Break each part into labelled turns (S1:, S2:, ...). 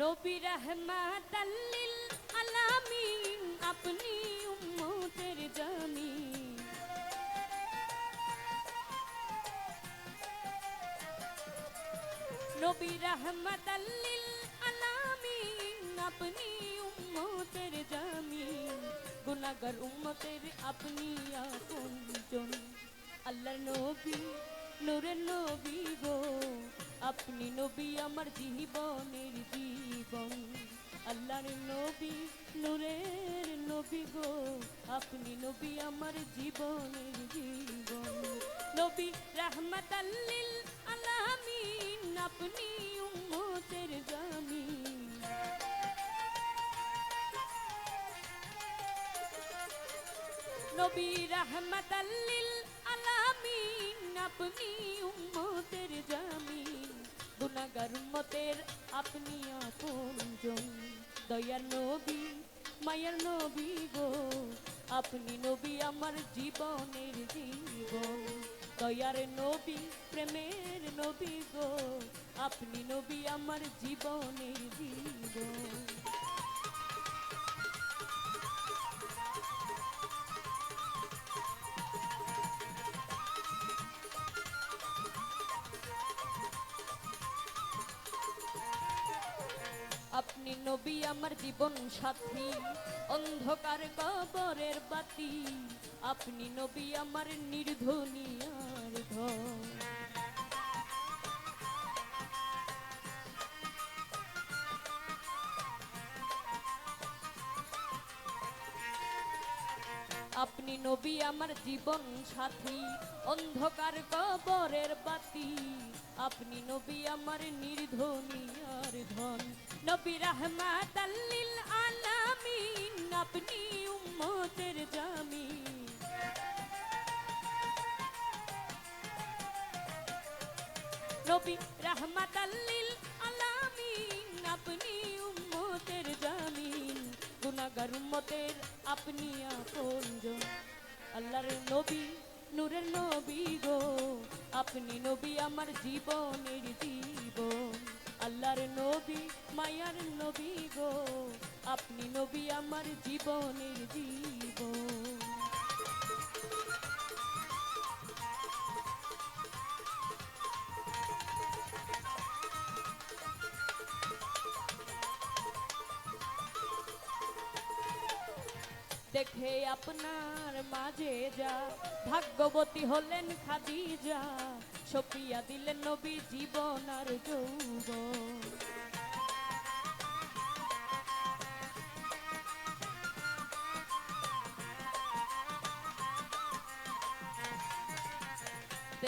S1: নবী রহমাতাল্লিল আলামিন, আপনি উম্মতের জামিন নবী রহমাতাল্লিল আলামিন, আপনি উম্মতের জামিন গুনাহগার উম্মতের আপনি আপনজন আল্লাহর নবী, নূরের নবী গো। আপনি নবী আমার জীবনের জীবন আল্লাহর নবী নূরের নবী গো আপনি নবী আমার জীবনের জীবন নবী রাহমাতাল্লিল আলামিন আপনি উম্মতের জামিন নবী রাহমাতাল্লিল আলামিন আপনি উম্মতের জামিন গুনাহগার মতের আপনি আপনজন। দয়ার নবী, মায়ার নবী গো, আপনি নবী আমার জীবনের জীবন। দয়ার নবী, প্রেমের নবী গো, আপনি নবী আমার জীবনের জীবন। আপনি নবী আমার জীবন সাথী। অন্ধকার কবরের বাতি। আপনি নবী আমার নির্ধনিয়ার ঘর। আপনি নবী আমার জীবন সাথী, অন্ধকার কবরের বাতি। আপনি নবী আমার নির্ধনিয়ার ধন। নবী রহমাত আল্লিল আলামিন, আপনি উম্মতের জামিন। নবী রহমাত আল্লিল আলামিন, আপনি উম্মতের জামিন। গুনাহগার উম্মতের আপনি আল্লাহর নবী, নূরের নবী গো, আপনি নবী আমার জীবনের জীবন। আল্লাহর নবী, মায়ার নবী গো, আপনি নবী আমার জীবনের জীবন। দেখে আপনার মাঝে যা। ভাগ্যবতী হলেন খাদিজা সপিয়া দিলেন নবী জীবন আর যৌবন।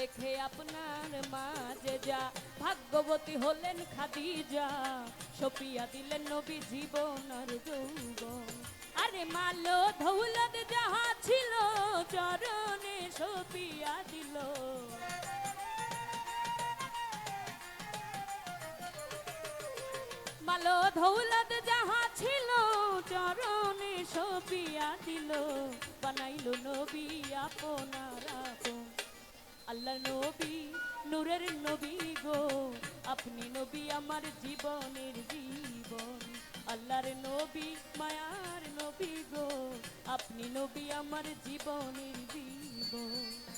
S1: দেখে আপনার মাঝে যা। ভাগ্যবতী হলেন খাদিজা, সপিয়া দিলেন নবী জীবন আর যৌবন। আরে মালো ধৌলত যাহা ছিল, চরণে সপিয়া দিল। মালো ধৌলত যাহা ছিল, চরণে সপিয়া দিল। বানাইল নবী আপনার আপন। আল্লাহ নবী, নূরের নবী গো। আপনি নবী আমার জীবনের জীবন। আল্লাহর নবী, মায়ার নবী গো। আপনি নবী আমার জীবনের জীবন।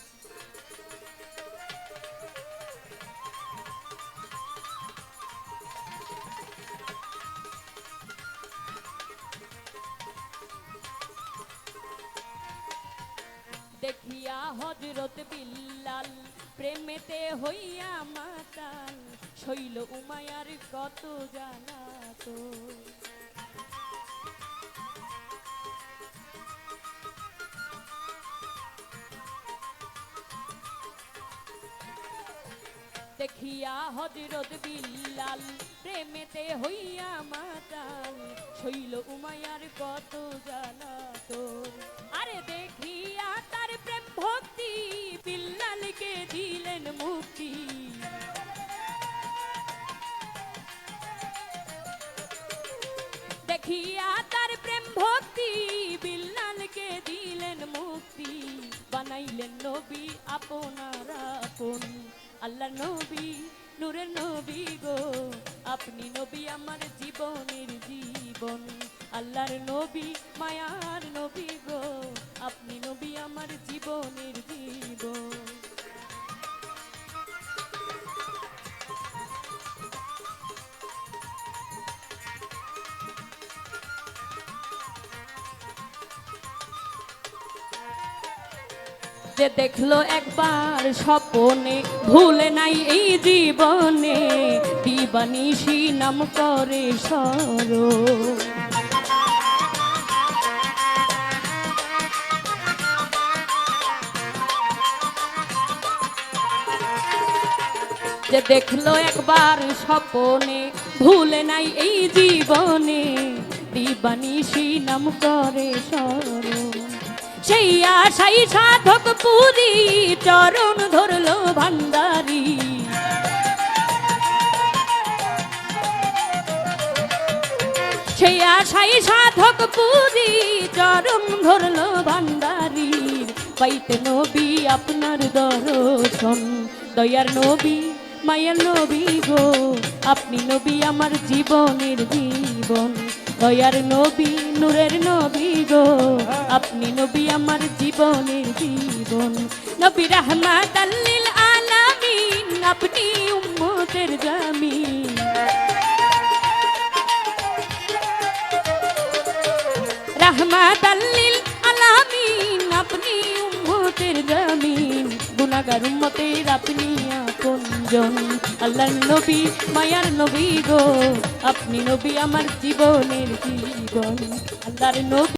S1: দেখিয়া হজরত বিল্লাল প্রেমেতে হইয়া মাতাল শৈল উমায়ার কত জানা দেখিয়া হজরত বিল্লাল প্রেমেতে হইয়া মাতাল, শৈল উমায়ার কত জানা তোর আরে দেখিয়া তার প্রেম ভক্তি, বিল্লালকে দিলেন মুক্তি। দেখিয়া তার প্রেম ভক্তি, বিল্লালকে দিলেন মুক্তি। বানাইলেন নবী আপনার আপন। আল্লাহ নবী, নূরের নবী গো। আপনি নবী আমার জীবনের জীবন। আল্লাহর নবী, মায়ার নবী গো। আপনি নবী আমার জীবনের জীবন। যে দেখল একবার স্বপনে, ভুলে নাই এই জীবনে, দিবানিশি নাম করে সর যে দেখল একবার স্বপনে, ভুলে নাই এই জীবনে, দিবানিশি নাম করে সর সেই আশাই সাধক পুরী চরণ ধরলো ভান্ডারি। সেই আশাই সাধক পুরী চরণ ধরলো ভান্ডারি। পাইতে নবী আপনার দর্শন, দয়ার নবী, মায়ার নবী গো। আপনি নবী আমার জীবনের জীবন। দয়ার নবী, নূরের নবী গো। আপনি নবী আমার জীবনের জীবন। নবী রহমাত আল্লিল আলামিন, আপনি উম্মতের জামিন। রহমাত আল্লিল আলামিন, আপনি উম্মতের জামিন। গুনাহগার উম্মতের আপনি আপনজন আল্লাহর নবী মায়ার নবী গো আপনি নবী আমার জীবনের জীবন। আল্লাহর নবী